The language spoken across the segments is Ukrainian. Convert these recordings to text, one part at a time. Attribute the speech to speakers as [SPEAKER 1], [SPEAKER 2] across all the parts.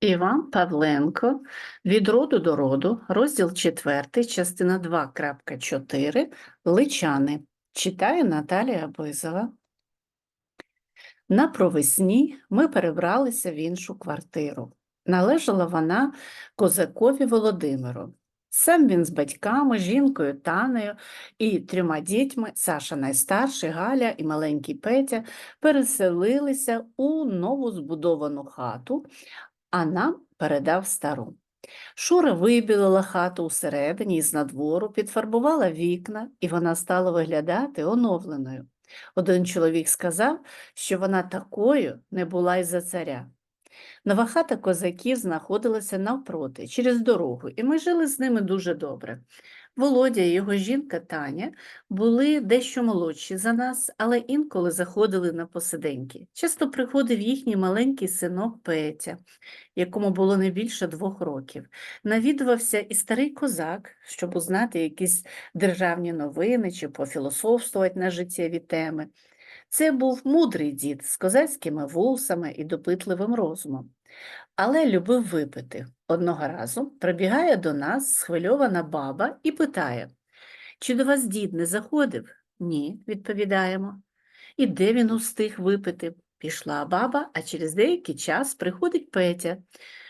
[SPEAKER 1] Іван Павленко від роду до роду, розділ 4, частина 2.4 Личани. Читає Наталія Бизова. На провесні ми перебралися в іншу квартиру. Належала вона козакові Володимиру. Сам він з батьками, жінкою Танею і трьома дітьми, Саша найстарший, Галя і маленький Петя, переселилися у новозбудовану хату, а нам передав стару. Шура вибілила хату усередині і з надвору, підфарбувала вікна, і вона стала виглядати оновленою. Один чоловік сказав, що вона такою не була й за царя. Нова хата козаків знаходилася навпроти, через дорогу, і ми жили з ними дуже добре. Володя і його жінка Таня були дещо молодші за нас, але інколи заходили на посиденьки. Часто приходив їхній маленький синок Петя, якому було не більше двох років. Навідувався і старий козак, щоб узнати якісь державні новини чи пофілософствувати на життєві теми. Це був мудрий дід з козацькими вусами і допитливим розумом, але любив випити. Одного разу прибігає до нас схвильована баба і питає, чи до вас дід не заходив? Ні, відповідаємо. І де він устиг випити? Пішла баба, а через деякий час приходить Петя.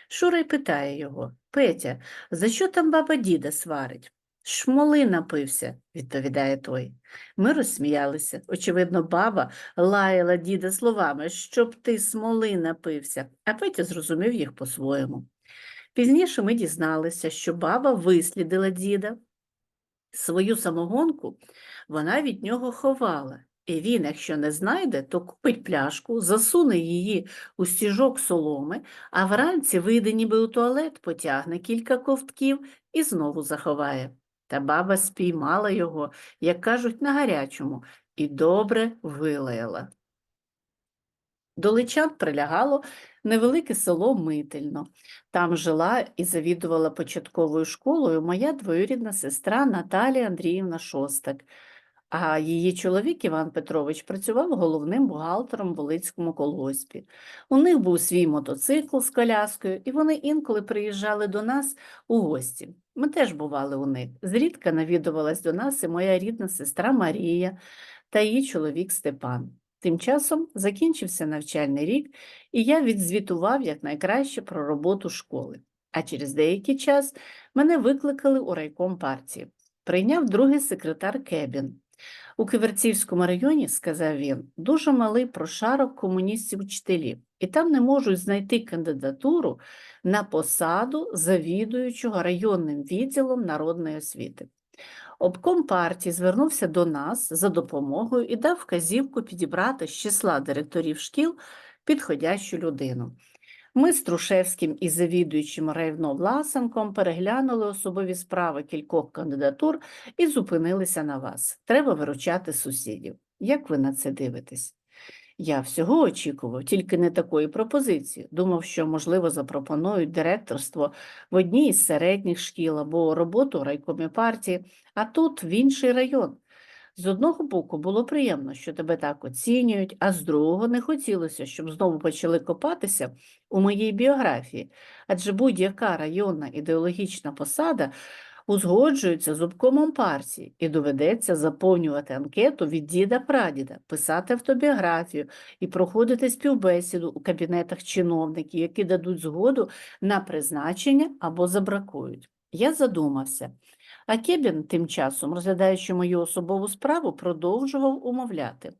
[SPEAKER 1] Шура й питає його, Петя, за що там баба діда сварить? Шмоли напився, відповідає той. Ми розсміялися. Очевидно, баба лаяла діда словами, щоб ти смоли напився, а Петя зрозумів їх по-своєму. Пізніше ми дізналися, що баба вислідила діда. Свою самогонку вона від нього ховала, і він, якщо не знайде, то купить пляшку, засуне її у стіжок соломи, а вранці вийде ніби у туалет, потягне кілька ковтків і знову заховає. Та баба спіймала його, як кажуть, на гарячому, і добре вилаяла. До Личан прилягало невелике село Мительно. Там жила і завідувала початковою школою моя двоюрідна сестра Наталія Андріївна Шостак, а її чоловік Іван Петрович працював головним бухгалтером в Волицькому колгоспі. У них був свій мотоцикл з коляскою, і вони інколи приїжджали до нас у гості. Ми теж бували у них. Зрідка навідувалась до нас і моя рідна сестра Марія та її чоловік Степан. Тим часом закінчився навчальний рік, і я відзвітував якнайкраще про роботу школи. А через деякий час мене викликали у райком партії. Прийняв другий секретар Кебін. У Киверцівському районі, сказав він, дуже малий прошарок комуністів-вчителів, і там не можуть знайти кандидатуру на посаду завідуючого районним відділом народної освіти. Обком партії звернувся до нас за допомогою і дав вказівку підібрати з числа директорів шкіл підходящу людину. Ми з Трушевським і завідуючим Рейвно Власенком переглянули особові справи кількох кандидатур і зупинилися на вас. Треба виручати сусідів. Як ви на це дивитесь? Я всього очікував, тільки не такої пропозиції. Думав, що, можливо, запропонують директорство в одній із середніх шкіл або роботу в райкомі партії, а тут в інший район. З одного боку було приємно, що тебе так оцінюють, а з другого не хотілося, щоб знову почали копатися у моїй біографії, адже будь-яка районна ідеологічна посада узгоджується з обкомом партії і доведеться заповнювати анкету від діда-прадіда, писати автобіографію і проходити співбесіду у кабінетах чиновників, які дадуть згоду на призначення або забракують. Я задумався. А Кебін тим часом, розглядаючи мою особову справу, продовжував умовляти.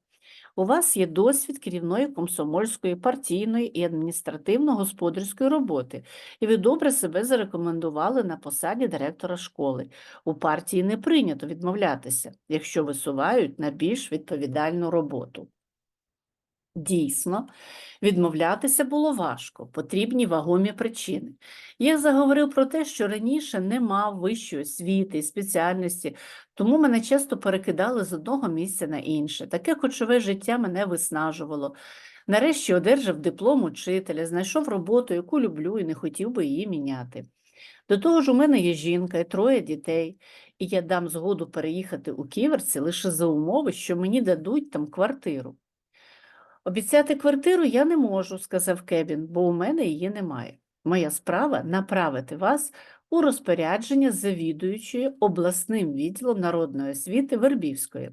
[SPEAKER 1] У вас є досвід керівної комсомольської, партійної і адміністративно-господарської роботи, і ви добре себе зарекомендували на посаді директора школи. У партії не прийнято відмовлятися, якщо висувають на більш відповідальну роботу. Дійсно, відмовлятися було важко, потрібні вагомі причини. Я заговорив про те, що раніше не мав вищої освіти і спеціальності, тому мене часто перекидали з одного місця на інше. Таке кочове життя мене виснажувало. Нарешті одержав диплом учителя, знайшов роботу, яку люблю і не хотів би її міняти. До того ж, у мене є жінка і троє дітей, і я дам згоду переїхати у Ківерці лише за умови, що мені дадуть там квартиру. Обіцяти квартиру я не можу, сказав Кебін, бо у мене її немає. Моя справа направити вас у розпорядження завідуючої обласним відділом народної освіти Вербівської.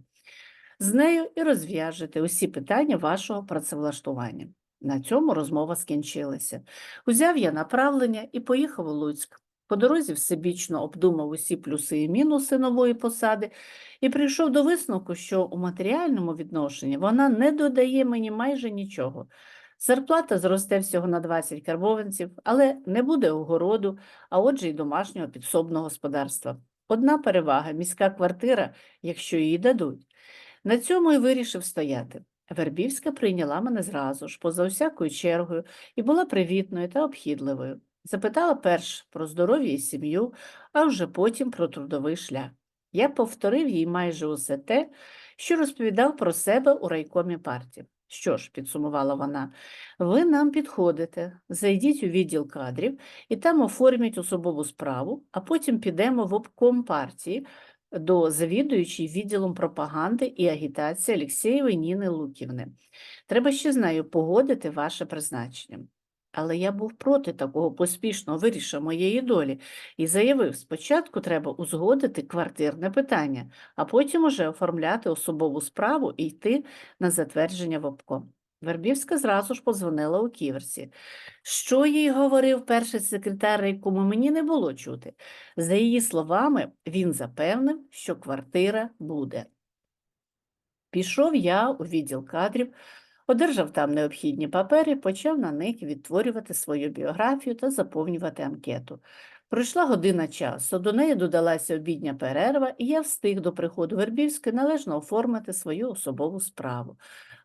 [SPEAKER 1] З нею і розв'яжете усі питання вашого працевлаштування. На цьому розмова скінчилася. Узяв я направлення і поїхав у Луцьк. По дорозі всебічно обдумав усі плюси і мінуси нової посади і прийшов до висновку, що у матеріальному відношенні вона не додає мені майже нічого. Зарплата зросте всього на 20 карбованців, але не буде огороду, а отже й домашнього підсобного господарства. Одна перевага – міська квартира, якщо її дадуть. На цьому і вирішив стояти. Вербівська прийняла мене зразу ж, поза всякою чергою, і була привітною та обхідливою. Запитала перш про здоров'я і сім'ю, а вже потім про трудовий шлях. Я повторив їй майже усе те, що розповідав про себе у райкомі партії. Що ж, підсумувала вона, ви нам підходите, зайдіть у відділ кадрів і там оформіть особову справу, а потім підемо в обком партії до завідуючої відділом пропаганди і агітації Олексєєвої Ніни Луківни. Треба ще з нею погодити ваше призначення. Але я був проти такого поспішного вирішення моєї долі і заявив, спочатку треба узгодити квартирне питання, а потім уже оформляти особову справу і йти на затвердження в обком. Вербівська зразу ж подзвонила у ківерсі. Що їй говорив перший секретар райкому, мені не було чути. За її словами, він запевнив, що квартира буде. Пішов я у відділ кадрів, одержав там необхідні папери, почав на них відтворювати свою біографію та заповнювати анкету. Пройшла година часу, до неї додалася обідня перерва, і я встиг до приходу Вербівської належно оформити свою особову справу.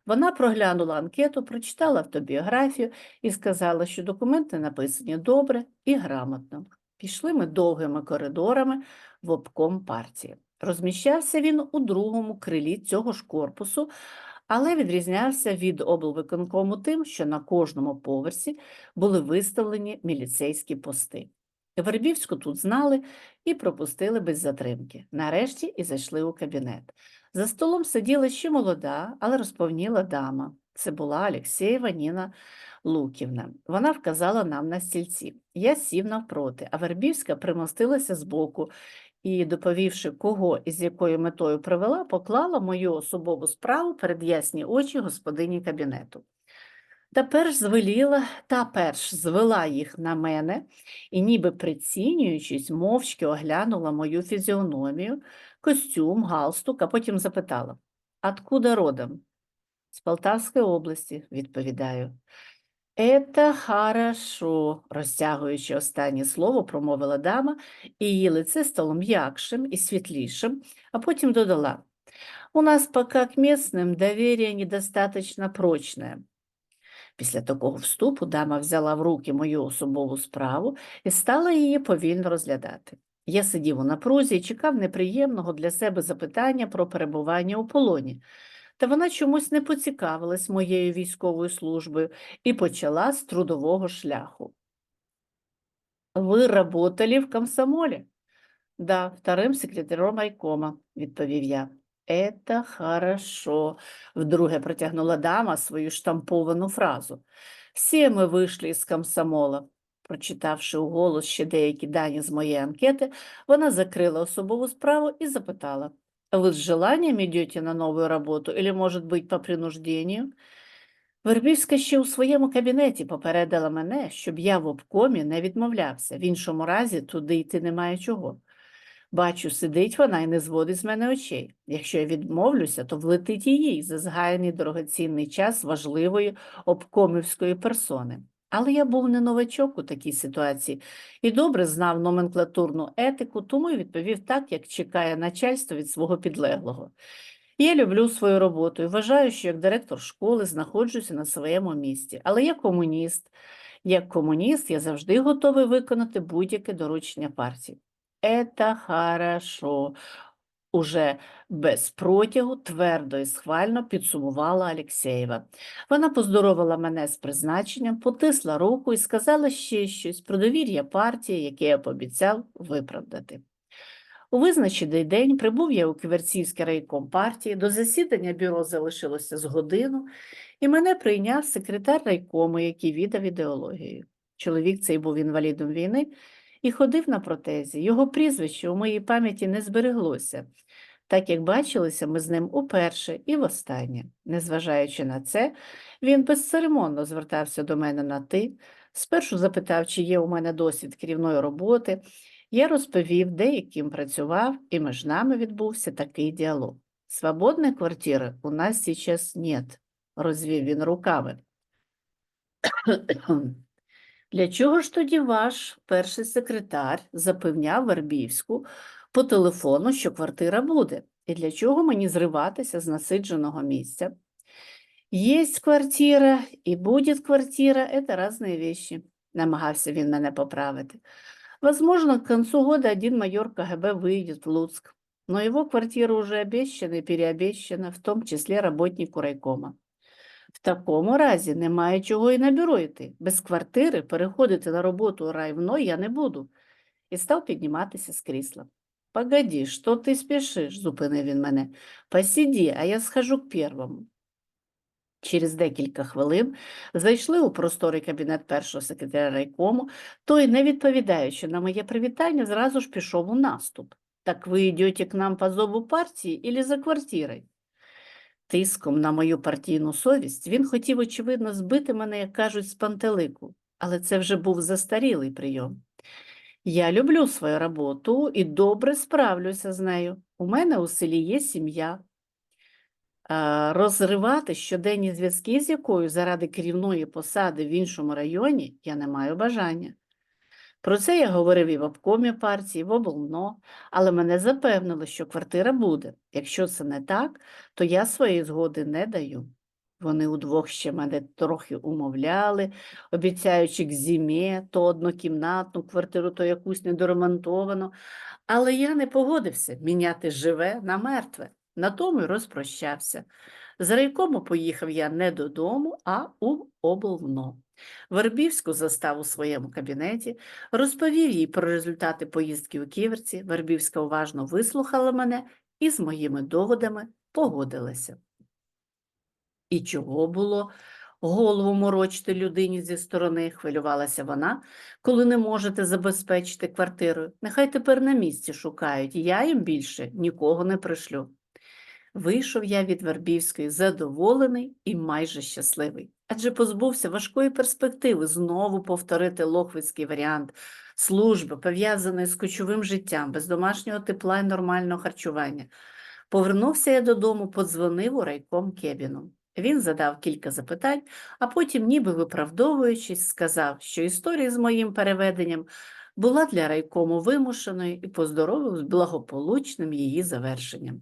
[SPEAKER 1] Вона проглянула анкету, прочитала автобіографію і сказала, що документи написані добре і грамотно. Пішли ми довгими коридорами в обком партії. Розміщався він у другому крилі цього ж корпусу, але відрізнявся від облвиконкому тим, що на кожному поверсі були виставлені міліцейські пости. Вербівську тут знали і пропустили без затримки. Нарешті і зайшли у кабінет. За столом сиділа ще молода, але розповніла дама. Це була Олексєєва Ніна Луківна. Вона вказала нам на стільці. Я сів навпроти, а Вербівська примостилася збоку і, доповівши, кого і з якою метою привела, поклала мою особову справу перед ясні очі господині кабінету. Та перш звеліла, та перш звела їх на мене і, ніби прицінюючись, мовчки оглянула мою фізіономію, костюм, галстук, а потім запитала «Откуда родом?» З Полтавської області, відповідаю. «Это хорошо», розтягуючи останнє слово, промовила дама, і її лице стало м'якшим і світлішим, а потім додала «У нас пока к местным доверие недостаточно прочное». Після такого вступу дама взяла в руки мою особову справу і стала її повільно розглядати. Я сидів у напрузі і чекав неприємного для себе запитання про перебування у полоні, та вона чомусь не поцікавилась моєю військовою службою і почала з трудового шляху. «Ви работали в комсомолі?» «Да, вторым секретарем райкома», – відповів я. «Это хорошо», – вдруге протягнула дама свою штамповану фразу. «Всі ми вийшли із комсомола». Прочитавши уголос ще деякі дані з моєї анкети, вона закрила особову справу і запитала, «Вы с желанием идете на новую работу или, может быть, по принуждению?» Вербівська ще у своєму кабінеті попередила мене, щоб я в обкомі не відмовлявся, в іншому разі туди йти немає чого. Бачу, сидить вона і не зводить з мене очей. Якщо я відмовлюся, то влетить їй за згаяний дорогоцінний час важливої обкомівської персони. Але я був не новачок у такій ситуації і добре знав номенклатурну етику, тому й відповів так, як чекає начальство від свого підлеглого. Я люблю свою роботу і вважаю, що як директор школи знаходжуся на своєму місці, але я комуніст. Як комуніст я завжди готовий виконати будь-яке доручення партії. Это хорошо. Уже без протягу твердо і схвально підсумувала Алєксєєва. Вона поздоровила мене з призначенням, потисла руку і сказала ще щось про довір'я партії, яке я пообіцяв виправдати. У визначений день прибув я у Ківерцівський райком партії, до засідання бюро залишилося з годину, і мене прийняв секретар райкому, який віддав ідеологію. Чоловік цей був інвалідом війни і ходив на протезі. Його прізвище у моїй пам'яті не збереглося, так як бачилися ми з ним уперше і востаннє. Незважаючи на це, він безцеремонно звертався до мене на ти. Спершу запитав, чи є у мене досвід керівної роботи. Я розповів, де і ким працював, і між нами відбувся такий діалог. Свободной квартиры у нас сейчас нет, розвів він руками. Для чого ж тоді ваш перший секретар запевняв Вербівську по телефону, що квартира буде? І для чого мені зриватися з насидженого місця? Есть квартира і буде квартира – это разные вещи, намагався він мене поправити. Возможно, к концу года один майор КГБ выйдет в Луцк, но его квартира уже обещана и переобещана, в том числе работнику райкома. В такому разі немає чого і на. Без квартири переходити на роботу райвно я не буду. І став підніматися з крісла. Погоді, що ти спішиш? зупинив він мене. Посиді, а я схожу к первому. Через декілька хвилин зайшли у просторий кабінет першого секретаря райкому, той, не відповідаючи на моє привітання, зразу ж пішов у наступ. Так ви йдете к нам по зову партії или за квартирою? Тиском на мою партійну совість він хотів, очевидно, збити мене, як кажуть, з пантелику, але це вже був застарілий прийом. Я люблю свою роботу і добре справлюся з нею. У мене у селі є сім'я. Розривати щоденні зв'язки з якою заради керівної посади в іншому районі я не маю бажання. Про це я говорив і в обкомі партії, в облно, але мене запевнили, що квартира буде. Якщо це не так, то я своєї згоди не даю. Вони удвох ще мене трохи умовляли, обіцяючи к зімі то однокімнатну квартиру, то якусь недоремонтовану. Але я не погодився міняти живе на мертве. На тому й розпрощався. З райкому поїхав я не додому, а у облно. Вербівську застав у своєму кабінеті, розповів їй про результати поїздки у Ківерці. Вербівська уважно вислухала мене і з моїми доводами погодилася. І чого було голову морочити людині зі сторони, хвилювалася вона, коли не можете забезпечити квартирою. Нехай тепер на місці шукають, я їм більше нікого не пришлю. Вийшов я від Вербівської задоволений і майже щасливий, адже позбувся важкої перспективи знову повторити лохвицький варіант служби, пов'язаної з кочовим життям, без домашнього тепла і нормального харчування. Повернувся я додому, подзвонив у райком Кебіну. Він задав кілька запитань, а потім, ніби виправдовуючись, сказав, що історія з моїм переведенням була для райкому вимушеною і поздоровив з благополучним її завершенням.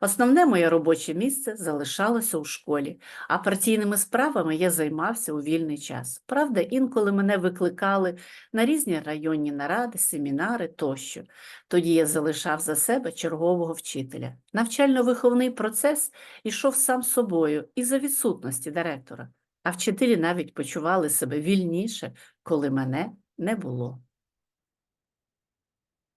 [SPEAKER 1] Основне моє робоче місце залишалося у школі, а партійними справами я займався у вільний час. Правда, інколи мене викликали на різні районні наради, семінари тощо. Тоді я залишав за себе чергового вчителя. Навчально-виховний процес ішов сам собою і за відсутності директора, а вчителі навіть почували себе вільніше, коли мене не було.